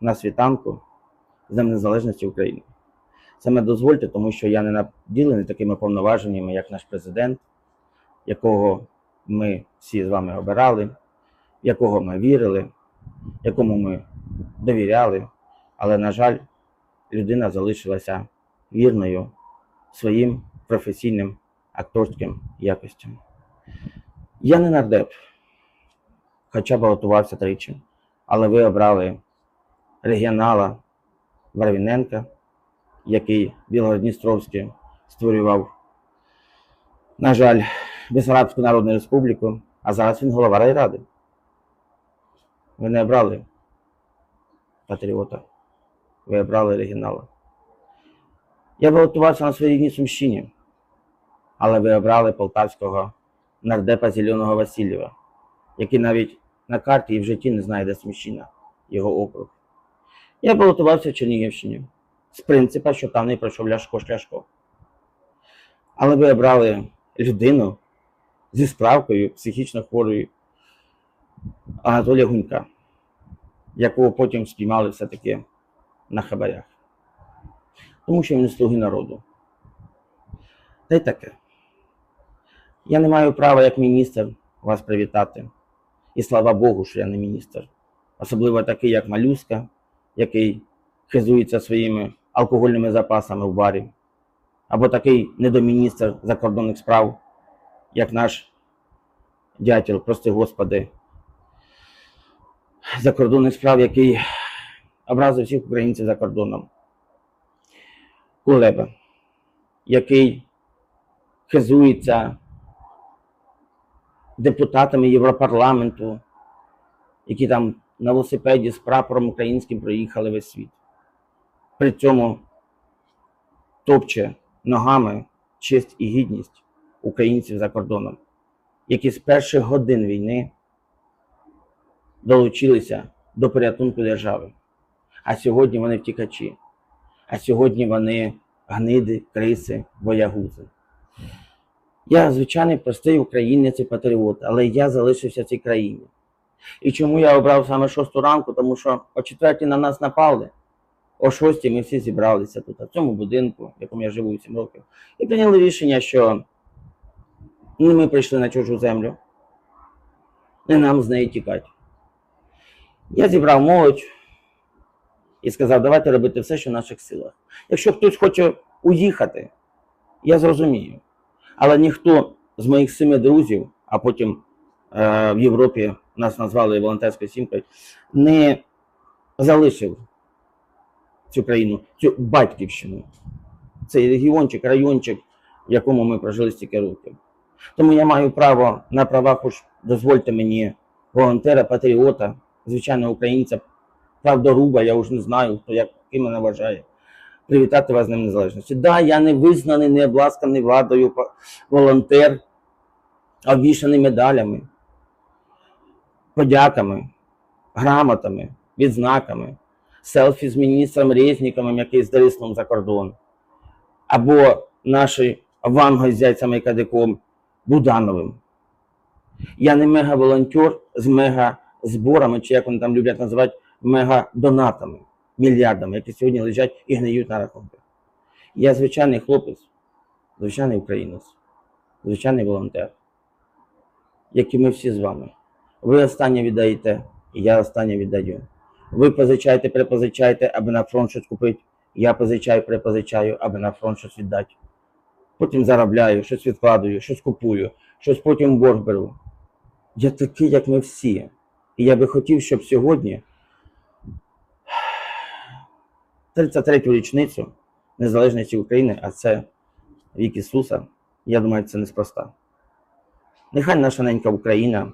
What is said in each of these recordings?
на світанку з Днем Незалежності України. Саме дозвольте, тому що я не наділений такими повноваженнями, як наш президент, якого ми всі з вами обирали, якого ми вірили, якому ми довіряли. Але, на жаль, людина залишилася вірною своїм професійним акторським якостям. Я не нардеп, хоча балотувався тричі, але ви обрали регіонала Варвіненка, який Білгород-Дністровський створював, на жаль, Бесарабську Народну Республіку, а зараз він голова райради. Ви не обрали патріота, ви обрали регіонала. Я балотувався на своїй рідній Сумщині, але ви обрали полтавського нардепа Зеленого Васильєва, який навіть на карті і в житті не знає, де Сумщина, його округ. Я балотувався в Чернігівщині з принципа, що там не пройшов Ляшко Шляшко. Але ви обрали людину зі справкою психічно хворої Анатолія Гунька, якого потім спіймали все-таки на хабарях. Тому що він слуги народу. Та й таке. Я не маю права як міністр вас привітати. І слава Богу, що я не міністр. Особливо такий, як Малюска, який хизується своїми алкогольними запасами в барі. Або такий недоміністр закордонних справ, як наш дятел, прости Господи, закордонних справ, який образив всіх українців за кордоном. Кулеба, який хизується депутатами Європарламенту, які там на велосипеді з прапором українським проїхали весь світ. При цьому топче ногами честь і гідність українців за кордоном, які з перших годин війни долучилися до порятунку держави. А сьогодні вони втікачі. А сьогодні вони гниди, криси, боягузи. Я звичайний простий українець і патріот, але я залишився в цій країні. І чому я обрав саме шосту ранку? Тому що о четвертій на нас напали, о шостій ми всі зібралися тут, в цьому будинку, в якому я живу 7 років, і прийняли рішення, що не ми прийшли на чужу землю, не нам з неї тікати. Я зібрав молодь і сказав, давайте робити все, що в наших силах. Якщо хтось хоче уїхати, я зрозумію. Але ніхто з моїх семи друзів, а потім е, в Європі нас назвали волонтерською сімкою, не залишив цю країну, цю батьківщину, цей регіончик, райончик, в якому ми прожили стільки років. Тому я маю право на правах, уж дозвольте мені, волонтера, патріота, звичайного українця, правдоруба, я вже не знаю, хто як ким мене вважає. Привітати вас з Днем Незалежності. Да, я не визнаний, не обласканий владою волонтер, обвішаний медалями, подяками, грамотами, відзнаками, селфі з міністром Резніком, який з Дарислом за кордон, або наші Ванго з яйцями і кадиком Будановим. Я не мега-волонтер з мега-зборами, чи як вони там люблять називати, мега-донатами, мільярдами, які сьогодні лежать і гниють на рахунках. Я звичайний хлопець, звичайний українець, звичайний волонтер, як і ми всі з вами. Ви останнє віддаєте, я останнє віддаю. Ви позичаєте, препозичаєте, аби на фронт щось купити. Я позичаю, препозичаю, аби на фронт щось віддати. Потім заробляю, щось відкладую, щось купую, щось потім борг беру. Я такий, як ми всі. І я би хотів, щоб сьогодні, 33-ю річницю незалежності України, а це вік Ісуса, я думаю, це неспроста. Нехай наша ненька Україна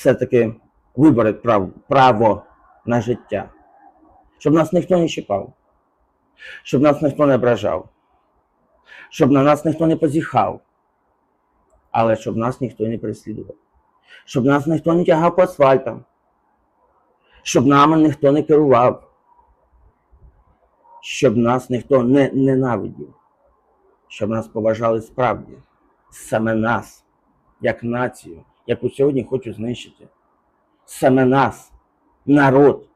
все-таки виборить прав, право на життя, щоб нас ніхто не чіпав, щоб нас ніхто не ображав, щоб на нас ніхто не позіхав, але щоб нас ніхто не переслідував, щоб нас ніхто не тягав по асфальтам, щоб нами ніхто не керував, щоб нас ніхто не ненавидів, щоб нас поважали справді, саме нас, як націю, яку сьогодні хочу знищити. Саме нас, народ,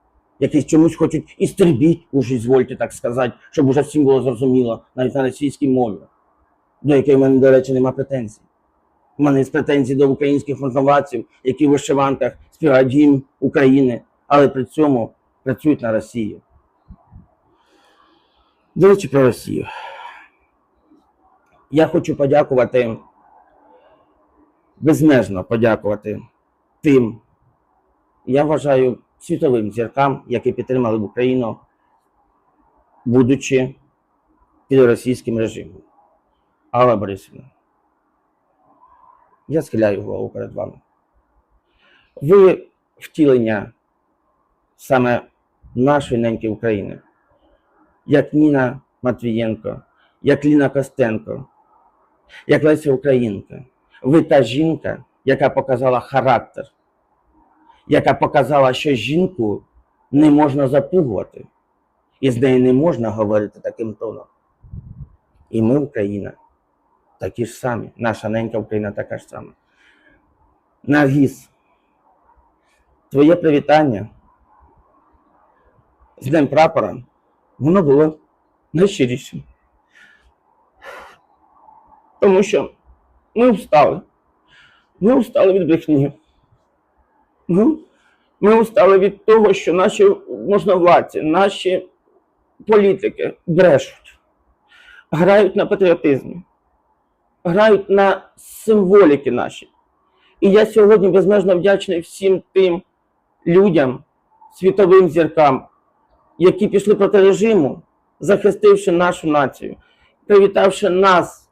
який чомусь хочуть істребіть, уже звольте так сказати, щоб уже всім було зрозуміло, навіть на російській мові, до якої в мене, до речі, нема претензій. У мене є претензії до українських можновладців, які в вишиванках співають гімн України, але при цьому працюють на Росію. До речі, про Росію. Я хочу подякувати, безмежно подякувати тим, я вважаю, світовим зіркам, які підтримали Україну, будучи під російським режимом. Алла Борисівна, я схиляю голову перед вами. Ви втілення саме нашої неньки України, як Ніна Матвієнко, як Ліна Костенко, як Леся Українка. Ви та жінка, яка показала характер, яка показала, що жінку не можна запугувати, і з нею не можна говорити таким тоном. І ми, Україна, такі ж самі. Наша ненька Україна така ж сама. Наргіз, твоє привітання з Днем прапора, воно було найщирішим. Тому що ми встали. Ми встали від брехні. Ми, ми встали від того, що наші можновладці, наші політики брешуть, грають на патріотизмі, грають на символіки наші. І я сьогодні безмежно вдячний всім тим людям, світовим зіркам, які пішли проти режиму, захистивши нашу націю, привітавши нас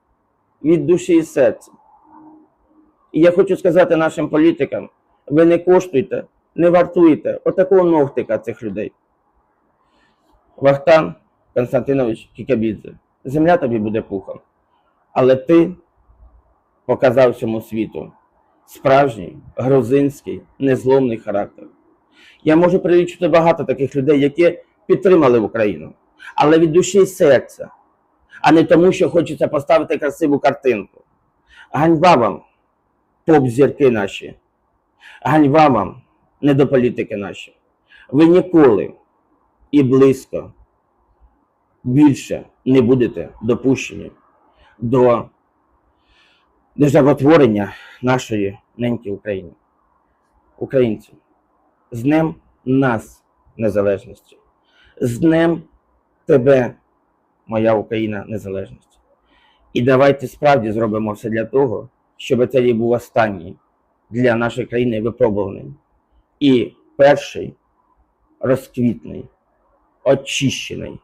від душі і серця. І я хочу сказати нашим політикам: ви не коштуєте, не вартуєте отакого ногтика цих людей. Вахтан Константинович Кікабідзе, земля тобі буде пухом. Але ти показав всьому світу справжній грузинський незломний характер. Я можу перелічити багато таких людей, які підтримали Україну, але від душі і серця, а не тому, що хочеться поставити красиву картинку. Ганьба вам, поп-зірки наші, ганьба вам, недополітики наші. Ви ніколи і близько більше не будете допущені до державотворення нашої неньки України. Українці, з Днем нас, незалежності, з Днем тебе, моя Україна, незалежності. І давайте справді зробимо все для того, щоб цей рік був останній для нашої країни випробуваний. І перший розквітний, очищений,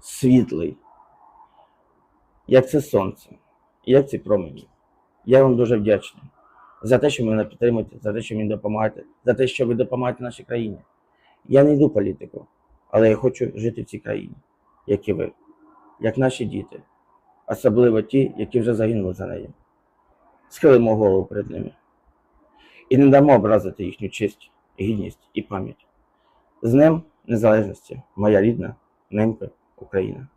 світлий, як це сонце, як ці промені. Я вам дуже вдячний за те, що мене підтримуєте, за те, що мені допомагаєте, за те, що ви допомагаєте нашій країні. Я не йду політику, але я хочу жити в цій країні, як і ви, як наші діти, особливо ті, які вже загинули за нею. Схилимо голову перед ними і не дамо образити їхню честь, гідність і пам'ять. З Днем Незалежності, моя рідна ненька Україна.